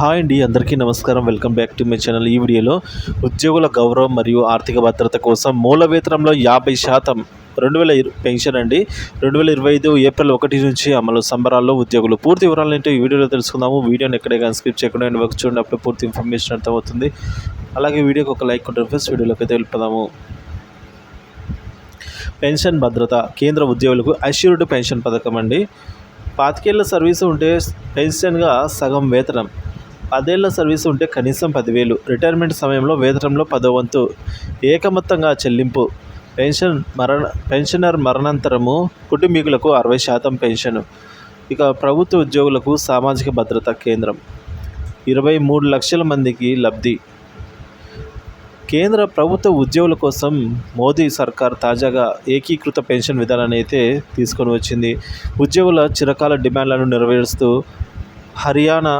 Hi అండి అందరికీ నమస్కారం. Welcome back to my channel. ఈ వీడియోలో ఉద్యోగుల గౌరవం మరియు ఆర్థిక భద్రత కోసం మూల వేతనంలో యాభై శాతం రెండు వేల ఇరు పెన్షన్ అండి. రెండు వేల ఇరవై ఐదు ఏప్రిల్ ఒకటి నుంచి అమలు సంబరాల్లో ఉద్యోగులు పూర్తి వివరాలు ఏంటో ఈ వీడియోలో తెలుసుకుందాము. వీడియోని ఎక్కడే కానీ స్కిప్ చేయకుండా అండ్ వర్క్ చూడండి. అప్పుడే పూర్తి ఇన్ఫర్మేషన్ అర్థమవుతుంది. అలాగే వీడియోకి ఒక లైక్ ఉంటుంది ఫస్ట్ వీడియోలోకి అయితే వెళ్ళిపోదాము. పెన్షన్ భద్రత కేంద్ర ఉద్యోగులకు అష్యూర్డ్ పెన్షన్ పథకం అండి. పాతికేళ్ళ సర్వీసు ఉంటే పెన్షన్గా సగం వేతనం. పదేళ్ళ సర్వీసు ఉంటే కనీసం పదివేలు. రిటైర్మెంట్ సమయంలో వేతనంలో పదో వంతు ఏకమొత్తంగా చెల్లింపు. పెన్షన్ మరణ పెన్షనర్ మరణాంతరము కుటుంబీకులకు అరవై శాతం పెన్షన్. ఇక ప్రభుత్వ ఉద్యోగులకు సామాజిక భద్రత కేంద్రం. ఇరవై మూడు లక్షల మందికి లబ్ధి. కేంద్ర ప్రభుత్వ ఉద్యోగుల కోసం మోదీ సర్కార్ తాజాగా ఏకీకృత పెన్షన్ విధానాన్ని అయితే తీసుకొని వచ్చింది. ఉద్యోగుల చిరకాల డిమాండ్లను నెరవేరుస్తూ హర్యానా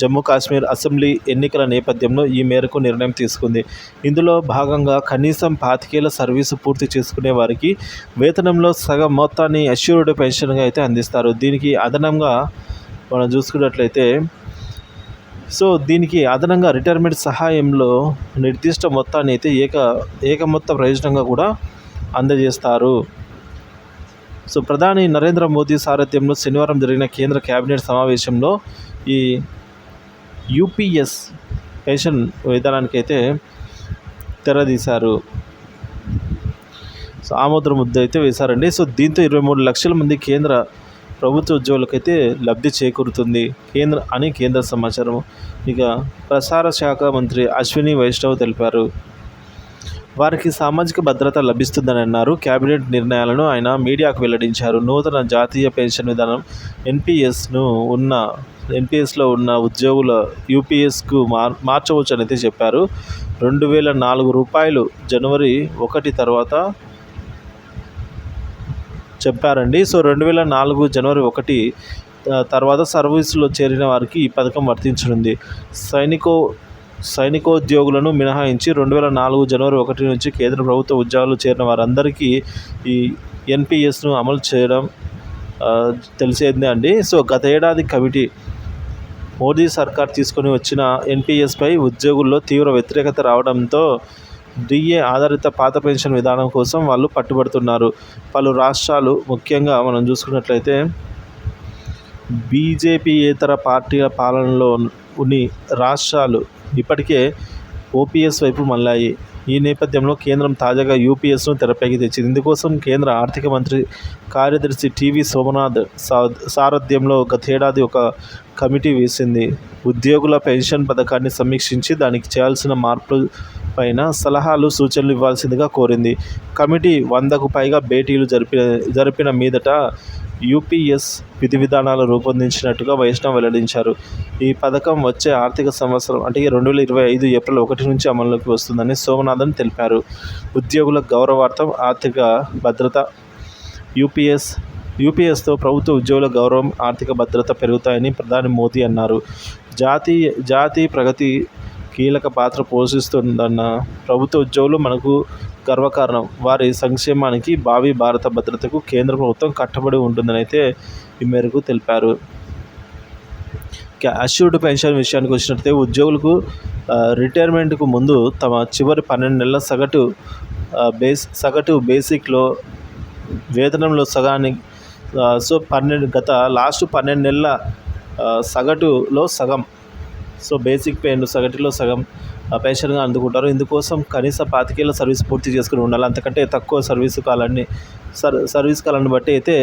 జమ్మూ కాశ్మీర్ అసెంబ్లీ ఎన్నికల నేపథ్యంలో ఈ మేరకు నిర్ణయం తీసుకుంది. ఇందులో భాగంగా కనీసం పాతికేళ్ళ సర్వీసు పూర్తి చేసుకునే వారికి వేతనంలో సగం మొత్తాన్ని అష్యూర్డ్ పెన్షన్గా అయితే అందిస్తారు. దీనికి అదనంగా మనం చూసుకున్నట్లయితే సో దీనికి అదనంగా రిటైర్మెంట్ సహాయంలో నిర్దిష్ట మొత్తాన్ని అయితే ఏక ఏక మొత్త ప్రయోజనంగా కూడా అందజేస్తారు. సో ప్రధాని నరేంద్ర మోదీ సారథ్యంలో శనివారం జరిగిన కేంద్ర కేబినెట్ సమావేశంలో ఈ యూపీఎస్ పెన్షన్ విధానానికి అయితే తెరదీశారు. సో ఆమోద ముద్ద అయితే వేశారండి. సో దీంతో ఇరవై మూడు లక్షల మంది కేంద్ర ప్రభుత్వ ఉద్యోగులకైతే లబ్ధి చేకూరుతుంది. కేంద్ర అని కేంద్ర సమాచారం ఇక ప్రసార శాఖ మంత్రి అశ్విని వైష్ణవ్ తెలిపారు. వారికి సామాజిక భద్రత లభిస్తుందని అన్నారు. కేబినెట్ నిర్ణయాలను ఆయన మీడియాకు వెల్లడించారు. నూతన జాతీయ పెన్షన్ విధానం ఎన్పిఎస్ను ఉన్న ఎన్పిఎస్లో ఉన్న ఉద్యోగుల యూపీఎస్కు మార్ మార్చవచ్చు అయితే చెప్పారు. రెండు వేల నాలుగు రూపాయలు జనవరి ఒకటి తర్వాత చెప్పారండి. సో రెండు వేల నాలుగు జనవరి ఒకటి తర్వాత సర్వీసులో చేరిన వారికి ఈ పథకం వర్తించనుంది. సైనికో సైనికోద్యోగులను మినహాయించి రెండు వేల నాలుగు జనవరి ఒకటి నుంచి కేంద్ర ప్రభుత్వ ఉద్యోగాలు చేరిన వారందరికీ ఈ ఎన్పిఎస్ను అమలు చేయడం తెలిసేదే అండి. సో గత ఏడాది కమిటీ మోదీ సర్కార్ తీసుకొని వచ్చిన ఎన్పిఎస్పై ఉద్యోగుల్లో తీవ్ర వ్యతిరేకత రావడంతో డిఏ ఆధారిత పాత పెన్షన్ విధానం కోసం వాళ్ళు పట్టుబడుతున్నారు. పలు రాష్ట్రాలు ముఖ్యంగా మనం చూసుకున్నట్లయితే బీజేపీయేతర పార్టీల పాలనలో కొన్ని రాష్ట్రాలు ఇప్పటికే ఓపీఎస్ వైపు మళ్ళాయి. ఈ నేపథ్యంలో కేంద్రం తాజాగా యూపీఎస్ను తెరపైకి తెచ్చింది. ఇందుకోసం కేంద్ర ఆర్థిక మంత్రి కార్యదర్శి టీవీ సోమనాథ్ సారథ్యంలో గతేడాది ఒక కమిటీ వేసింది. ఉద్యోగుల పెన్షన్ పథకాన్ని సమీక్షించి దానికి చేయాల్సిన మార్పులు పైన సలహాలు సూచనలు ఇవ్వాల్సిందిగా కోరింది. కమిటీ వందకు పైగా భేటీలు జరిపిన జరిపిన మీదట యూపీఎస్ విధి విధానాలు రూపొందించినట్టుగా వైష్ణవ్ వెల్లడించారు. ఈ పథకం వచ్చే ఆర్థిక సంవత్సరం అంటే రెండు వేల ఇరవై ఐదు ఏప్రిల్ ఒకటి నుంచి అమల్లోకి వస్తుందని సోమనాథన్ తెలిపారు. ఉద్యోగుల గౌరవార్థం ఆర్థిక భద్రత యూపీఎస్ యూపీఎస్తో ప్రభుత్వ ఉద్యోగుల గౌరవం ఆర్థిక భద్రత పెరుగుతాయని ప్రధాని మోదీ అన్నారు. జాతీయ జాతీయ ప్రగతి కీలక పాత్ర పోషిస్తుందన్న ప్రభుత్వ ఉద్యోగులు మనకు గర్వకారణం. వారి సంక్షేమానికి భావి భారత భద్రతకు కేంద్ర ప్రభుత్వం కట్టుబడి ఉంటుందని అయితే ఈ మేరకు తెలిపారు. అష్యూర్డ్ పెన్షన్ విషయానికి వచ్చినట్లయితే ఉద్యోగులకు రిటైర్మెంట్కు ముందు తమ చివరి పన్నెండు నెలల సగటు బేస్ సగటు బేసిక్లో వేతనంలో సగాన్ని సో పన్నెండు గత లాస్ట్ పన్నెండు నెలల సగటులో సగం. సో బేసిక్ పే సగటులో సగం పెన్షన్గా అందుకుంటారు. ఇందుకోసం కనీస పాతికేళ్ళ సర్వీస్ పూర్తి చేసుకుని ఉండాలి. అంతకంటే తక్కువ సర్వీసు కాలాన్ని సర్ సర్వీస్ కాలాన్ని బట్టి అయితే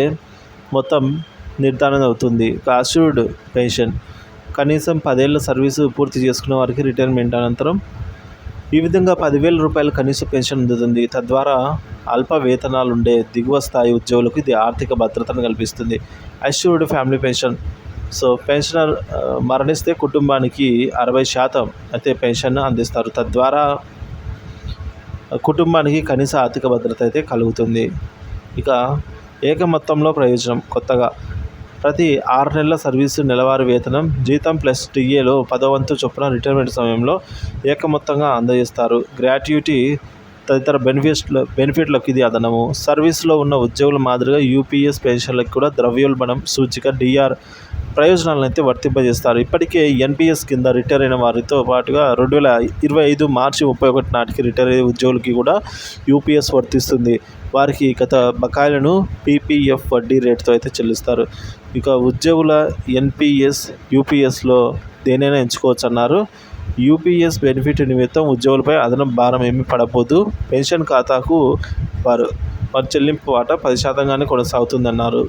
మొత్తం నిర్ధారణ అవుతుంది. అష్యూర్డ్ పెన్షన్ కనీసం పదేళ్ళ సర్వీసు పూర్తి చేసుకున్న వారికి రిటైర్మెంట్ అనంతరం ఈ విధంగా పదివేల రూపాయల కనీస పెన్షన్ అందుతుంది. తద్వారా అల్ప వేతనాలు ఉండే దిగువ స్థాయి ఉద్యోగులకు ఇది ఆర్థిక భద్రతను కల్పిస్తుంది. Assured family pension so pensioner మరణిస్తే కుటుంబానికి అరవై శాతం అయితే పెన్షన్ అందిస్తారు. తద్వారా కుటుంబానికి కనీస ఆర్థిక భద్రత అయితే కలుగుతుంది. ఇక ఏక మొత్తంలో ప్రయోజనం కొత్తగా. ప్రతి ఆరు నెలల సర్వీసు నెలవారీ వేతనం జీతం ప్లస్ టీఏలో పదవంతు చొప్పున రిటైర్మెంట్ సమయంలో ఏక మొత్తంగా అందజేస్తారు. గ్రాట్యుటీ తదితర బెనిఫిట్ల బెనిఫిట్లకు ఇది అదనము. సర్వీస్లో ఉన్న ఉద్యోగుల మాదిరిగా యూపీఎస్ పెన్షన్లకు కూడా ద్రవ్యోల్బణం సూచిక డిఆర్ ప్రయోజనాలను అయితే వర్తింపజేస్తారు. ఇప్పటికే ఎన్పిఎస్ కింద రిటైర్ అయిన వారితో పాటుగా రెండు వేల ఇరవై ఐదు మార్చి ముప్పై ఒకటి నాటికి రిటైర్ అయ్యే ఉద్యోగులకి కూడా యూపీఎస్ వర్తిస్తుంది. వారికి గత బకాయిలను పీపీఎఫ్ వడ్డీ రేటుతో అయితే చెల్లిస్తారు. ఇక ఉద్యోగుల ఎన్పిఎస్ యూపీఎస్లో దేనైనా ఎంచుకోవచ్చు అన్నారు యూపీఎస్ బెనిఫిట్ నిమిత్తం ఉద్యోగులపై అదనపు భారం ఏమీ పడబోదు పెన్షన్ ఖాతాకు వారు వారి చెల్లింపు వాటా పది శాతంగానే కొనసాగుతుందన్నారు.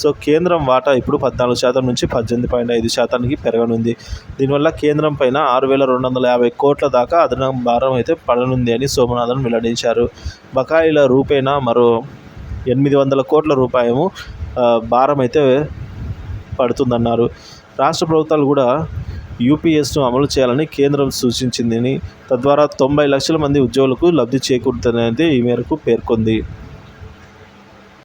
సో కేంద్రం వాటా ఇప్పుడు పద్నాలుగు శాతం నుంచి పద్దెనిమిది పాయింట్ ఐదు శాతానికి పెరగనుంది. దీనివల్ల కేంద్రం పైన ఆరు వేల రెండు వందల యాభై కోట్ల దాకా అదన భారం అయితే పడనుంది అని సోమనాథన్ వెల్లడించారు. బకాయిల రూపేణా మరో ఎనిమిది వందల కోట్ల రూపాయము భారం అయితే పడుతుందన్నారు. రాష్ట్ర ప్రభుత్వాలు కూడా యూపీఎస్ను అమలు చేయాలని కేంద్రం సూచించిందని తద్వారా తొంభై లక్షల మంది ఉద్యోగులకు లబ్ధి చేకూరుతుందనేది ఈ మేరకు పేర్కొంది.